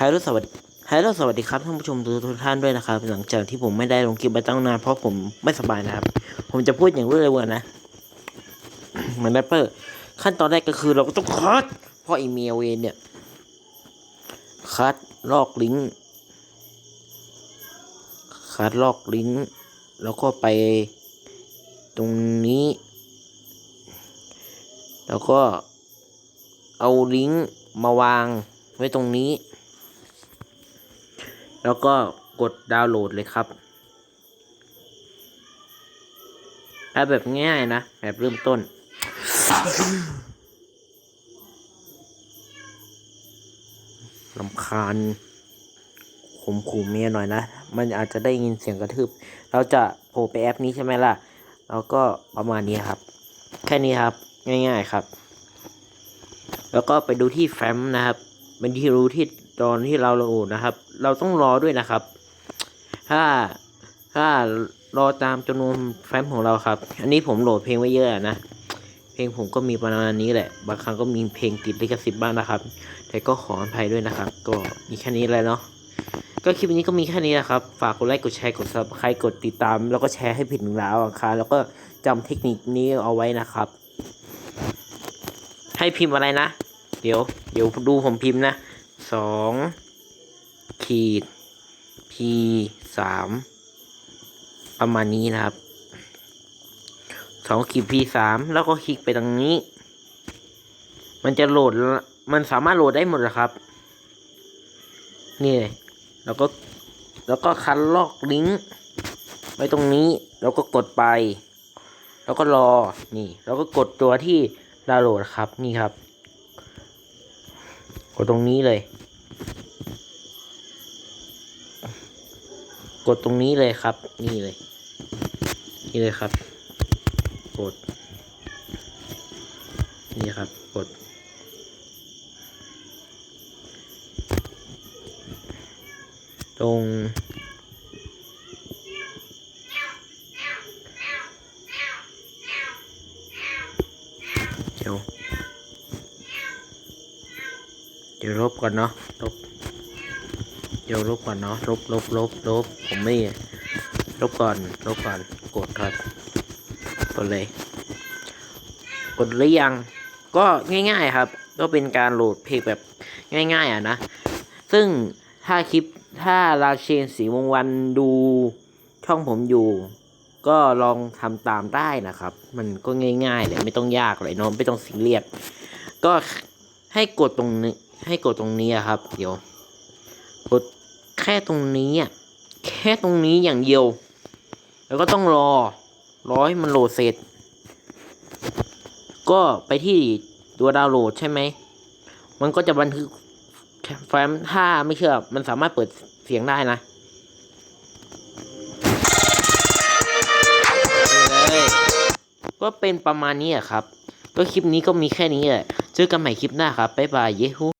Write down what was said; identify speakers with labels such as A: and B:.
A: ฮัลโหลสวัสดีฮัลโหลสวัสดีครับท่านผู้ชมทุกท่านด้วยนะครับ หลังจากที่ผมไม่ได้ลงคลิปไปตั้งนานเพราะผมไม่สบายนะครับ ผมจะพูดอย่างรวดเร็วนะเหมือนแรปเปอร์ ขั้นตอนแรกก็คือเราก็ต้องคัดเพราะอีเมลเวนเนี่ยคัดลอกลิงก์คัดลอกลิงก์แล้วก็ไปตรงนี้ แล้วก็เอาลิงก์มาวางไว้ตรงนี้ แล้วก็กดดาวน์โหลดเลยครับเอาแบบง่ายนะแบบเริ่มต้น ลำคาญขมขู่เมียหน่อยนะ มันอาจจะได้ยินเสียงกระทืบ เราจะโผล่ไปแอปนี้ใช่ไหมล่ะ แล้วก็ประมาณนี้ครับ แค่นี้ครับ ง่ายๆครับ แล้วก็ไปดูที่แฟ้มนะครับ เป็นที่รู้ที่ตอนที่เราโหลดนะครับ เราต้องรอด้วยนะครับ ถ้าถ้ารอตามจำนวนแฟ้มของเราครับ อันนี้ผมโหลดเพลงไว้เยอะนะ เพลงผมก็มีประมาณนี้แหละ บางครั้งก็มีเพลงติดลิขสิทธิ์บ้างนะครับ แต่ก็ขออภัยด้วยนะครับ ก็มีแค่นี้แหละเนาะ ก็คลิปนี้ก็มีแค่นี้แหละครับ ฝากกดไลค์ กดแชร์ กดซับสไครต์กดติดตาม แล้วก็แชร์ให้ผิดหนึ่งแล้วอังคารแล้วก็จำเทคนิคนี้เอาไว้นะครับ ให้พิมพ์อะไรนะ เดี๋ยว เดี๋ยวดูผมพิมพ์นะสองขีด p สามประมาณนี้นะครับสองขีด p สามแล้วก็คลิกไปตรงนี้ มันจะโหลดมันสามารถโหลดได้หมดเหรอครับ นี่เลยแล้วก็แล้วก็คันลอกลิงก์ไว้ตรงนี้ แล้วก็กดไป แล้วก็รอนี่ แล้วก็กดตัวที่ดาวน์โหลดครับนี่ครับ กดตรงนี้เลย กดตรงนี้เลยครับ นี่เลย นี่เลยครับ กด นี่ครับ กด ตรงเดี๋ยว ดี๋ยวลบก่อนเนาะลบเดี๋ยวลบก่อนเนาะลบลบลบลบผมไม่ลบก่อนลบก่อนกดครับกดเลย กดหรือยังก็ง่ายๆครับ ก็เป็นการโหลดเพลงแบบง่าย ๆอะนะ ซึ่งถ้าคลิปถ้าราเชนสีวงวันดูช่องผมอยู่ ก็ลองทำตามได้นะครับ มันก็ง่ายๆเลยไม่ต้องยากเลยเนาะไม่ต้องซีเรียสก็ให้กดตรงนี้ ให้กดตรงนี้ครับ เดี๋ยว กดแค่ตรงนี้อะแค่ตรงนี้อย่างเดียว แล้วก็ต้องรอรอให้มันโหลดเสร็จ ก็ไปที่ตัวดาวน์โหลดใช่ไหม มันก็จะบันทึกแฟ้มถ้าไม่เชื่อ มันสามารถเปิดเสียงได้นะก็เป็นประมาณนี้ครับ ก็คลิปนี้ก็มีแค่นี้แหละ เจอกันใหม่คลิปหน้าครับ บ๊ายบาย เย้ฮู